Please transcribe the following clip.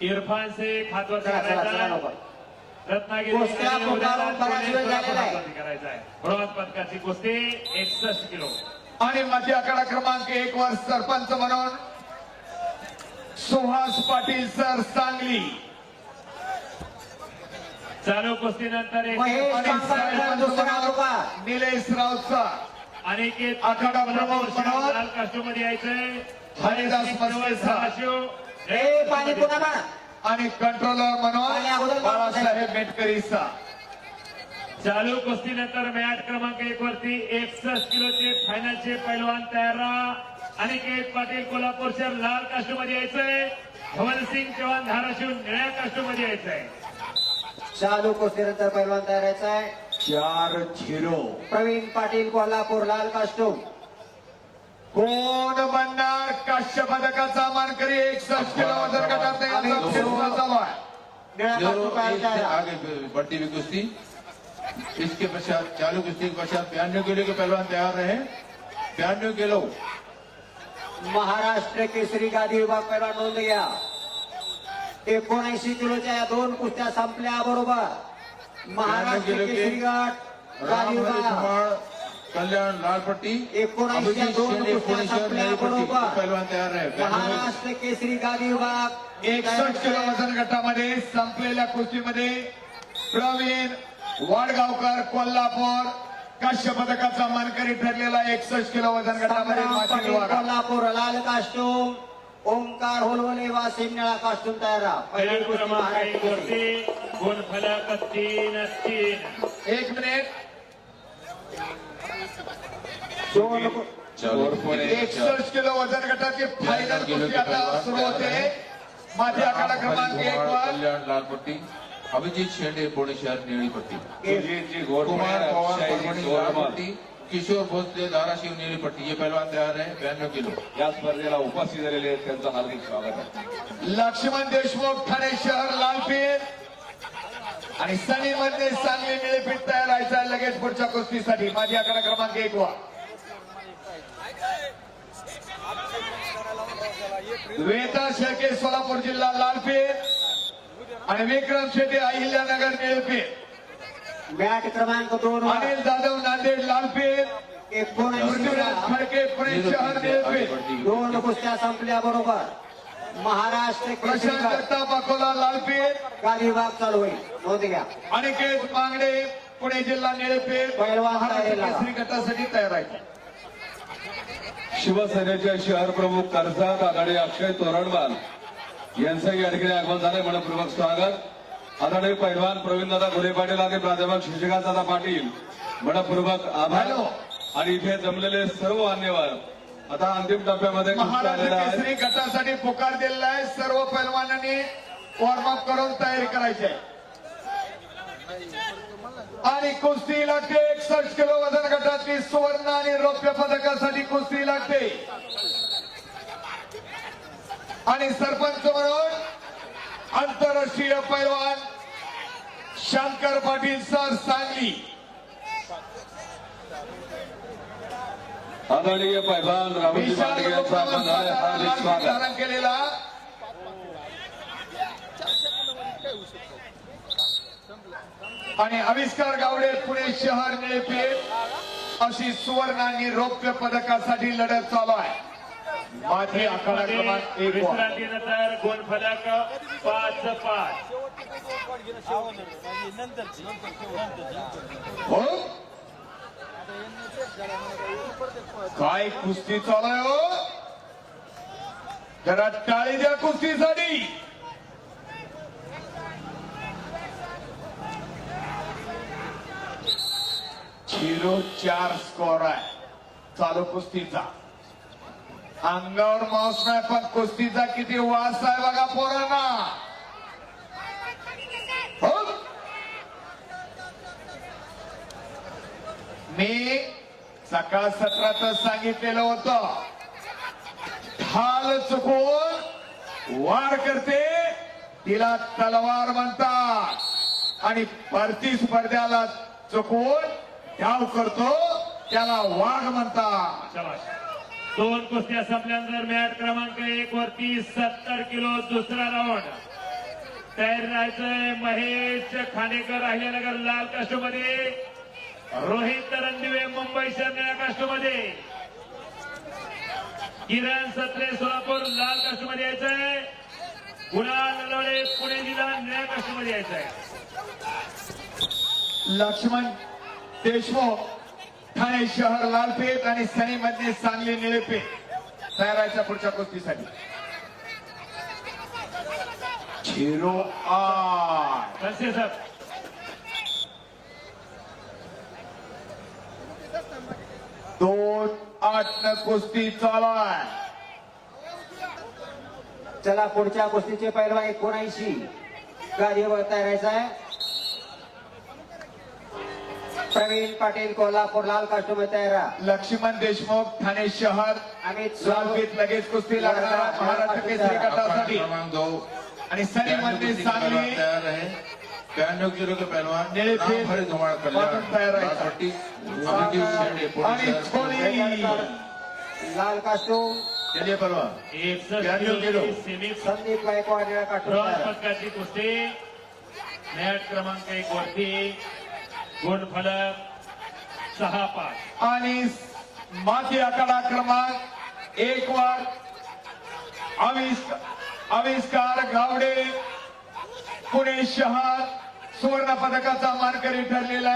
इरफान शेख चला करायचा रत्नागिरी करायचा आहे. ब्रॉन्झ पदकाची कुस्ती एकसष्ट किलो. आणि मध्य आखाडा क्रमांक एक वर सरपंच म्हणून सुहास पाटील सर सांगली. चालू म्हणून तालुका निलेश राऊतचा अनिकेत आखाडा प्रमुख लाल कास्टूममध्ये यायचंय. हरिदास. ए पाणी पुन्हा आणि कंट्रोलर म्हणून बाळासाहेब मेटकरीचा. चालू कुस्तीनंतर मॅच क्रमांक एक वरती एकसष्ट किलोचे फायनलचे पैलवान तयार राहा. अनिकेत पाटील कोल्हापूर शहर लाल कास्टूममध्ये यायचंय धवलसिंग चव्हाण धाराशिव निळ्या कास्टूममध्ये यायचंय. चालू कुस्तीनंतर पैलवान तयार व्हायचा आहे चार झिरो. प्रवीण पाटील कोल्हापूर लाल कास्टूम कोण बनणार? काश्य पदकाचा मानकरी एकसष्ट किलो वज़न गटात यांचा क्षेत्र चालू आहे. एक बढ़ती हुई कुश्ती. इसके पश्चात चालू कुश्ती के पश्चात बयानवे किलो के पहलवान तैयार रहे बयानवे किलो महाराष्ट्र केसरी गादी विभाग पैलवान नोंद घ्या. एकोणऐंशी किलोच्या या दोन कुस्त्या संपल्या बरोबर. महाराष्ट्र के केसरी गट गादी विभाग कल्याण लाल पट्टी एकोणऐंशी अभिजीत दोन शेंडे कुस्त्या पुणेश्वर संपल्या नई पट्टी बरोबर. के पहलवान तैयार रहे बयानवे महाराष्ट्र केसरी गादी विभाग एकसष्ट किलो वजन गटामध्ये संपलेल्या कुस्तीमध्ये प्रवीण वाडगावकर कोल्हापूर काश्य पदकाचा मानकरी ठरलेला एकसष्ट किलो वजन गटामध्ये. कोल्हापूर लाल कास्टूम ओंकार होलवले वासिम निळा कास्टूम तयार राहा. पहिली कुस्ती एक केसरी. वरती गुणफलक तीन तीन एक मिनिट एकसष्ट किलो वजन गटाची फायनल कुस्ती आता सुरू होते. माझी आखाडा राम हरी क्रमांक एक कुमार वर. कल्याण लाल पट्टी अभिजीत शेंडे पुणे शहर नीली पट्टी कुमार पवार परभणी लाल चोरमल पट्टी किशोर भोसले धाराशिव नीली पट्टी ये पहलवान तैयार है बयानवे किलो. या स्पर्धेला उपस्थित झालेले आहेत. त्यांचं हार्दिक स्वागत आहे. लक्ष्मण देशमुख ठाणे शहर लालपीर. आणि सनी मध्ये सांगली निळेपीठ तयार व्हायचा आहे. लगेच पुढच्या कुस्तीसाठी. माझी आकडा क्रमांक एक वा वेता शेळके सोलापूर जिल्हा लालपीर आणि विक्रम शेटे अहिल्यानगर निळेपीर मॅट क्रमांक दोन अनिल जाधव नांदेड पृथ्वीराज पुणे शहर दोन कुस्त्या संपल्या बरोबर महाराष्ट्र प्रशांत जगताप अकोला गादी विभाग चालू होईल. नोंद घ्या. अनिकेत मांगडे पुणे जिल्हा निळेपेठ. केसरी गटासाठी तयार आहे शिवसेनेचे शहर प्रमुख कर्जत आघाडी अक्षय तोरणवाल यांचं या ठिकाणी आगमन झालंय. मनपूर्वक स्वागत. आघाडी पैलवान प्रवीणदादा घुले पाटील आणि प्राध्यापक शशिकांतदादा पाटील मनपूर्वक आभार. आणि इथे जमलेले सर्व मान्यवर आता अंतिम टप्प्यामध्ये गटासाठी पुकार दिलेला आहे. सर्व पैलवानांनी वॉर्मअप करून तयारी करायची आहे. आणि कुस्ती लागते एकसष्ट किलो वजन गटातली सुवर्ण आणि रौप्य पदकासाठी कुस्ती लागते आणि सरपंच म्हणून आंतरराष्ट्रीय पैलवान शंकर पाटील सर सांगली. आदरणीय पैलवान राहुलजी विशाल मांडगे यांचं आगमन झालंय हार्दिक स्वागत धारण केलेला आणि आविष्कार गावडे पुणे शहर निळेपेठ अशी सुवर्ण आणि रौप्य पदकासाठी लढत चालू आहे. माझी आखाडा क्रमांक एक. विश्रांतीनंतर गुणफलक पाच पाच. हो? काय कुस्ती चालू आहे हो? जरा टाळी द्या कुस्तीसाठी. झिरो चार स्कोर आहे. चालू कुस्तीचा. अंगावर मांस नाही पण कुस्तीचा किती वास आहे बघा पोरांना. मी सकाळ सत्रातच सांगितलेलं होतं. ढाल चुकून वार करते तिला तलवार म्हणतात. आणि परती स्पर्ध्याला चुकून डाव करतो त्याला वाघ म्हणतात. दोन कुस्त्या संपल्यानंतर मॅच क्रमांक एक वरती सत्तर किलो दुसरा राऊंड. तयार राहायचंय महेश खांडेकर अहिल्यानगर लाल काष्टमध्ये. रोहित रणदिवे मुंबई शहर काष्टमध्ये. किरण सत्रे सोलापूर लाल काष्टमध्ये यायचंय. कुणाल नलवडे पुणे जिल्हा निळ्या काष्टमध्ये यायचंय. लक्ष्मण देशमुख ठाणे शहर लालपेठ आणि सनी मध्ये सांगली निळेपेठ तयारायच्या पुढच्या कुस्तीसाठी. झिरो आठ. सर. दोन आठ न कुस्ती चालू आहे चला पुढच्या कुस्तीचे पैलवान एकोणऐंशी. गादीवर तयारायचा आहे. प्रवीण पाटील कोल्हापूर लाल कास्टूम तयार. लक्ष्मण देशमुख ठाणे शहर अमित सुरू लालपेठ लगेच कुस्ती लागणार महाराष्ट्र केसरी गटासाठी. आणि सनी मध्ये सांगली बयानवे किलो के पहलवान. तैयार कल्याण. आणि लाल कास्टूम चलिए पहलवान ब्याण्णव किलो. संदीप गायकवाड कास्टूम. पदकाची कुस्ती. मॅट क्रमांक एक वरती. गुणफलक सहा पाच. आणि माती आकडा क्रमांक एक वर आविष्कार आविष्कार गावडे पुणे शहर सुवर्ण पदकाचा मानकरी ठरलेला आहे.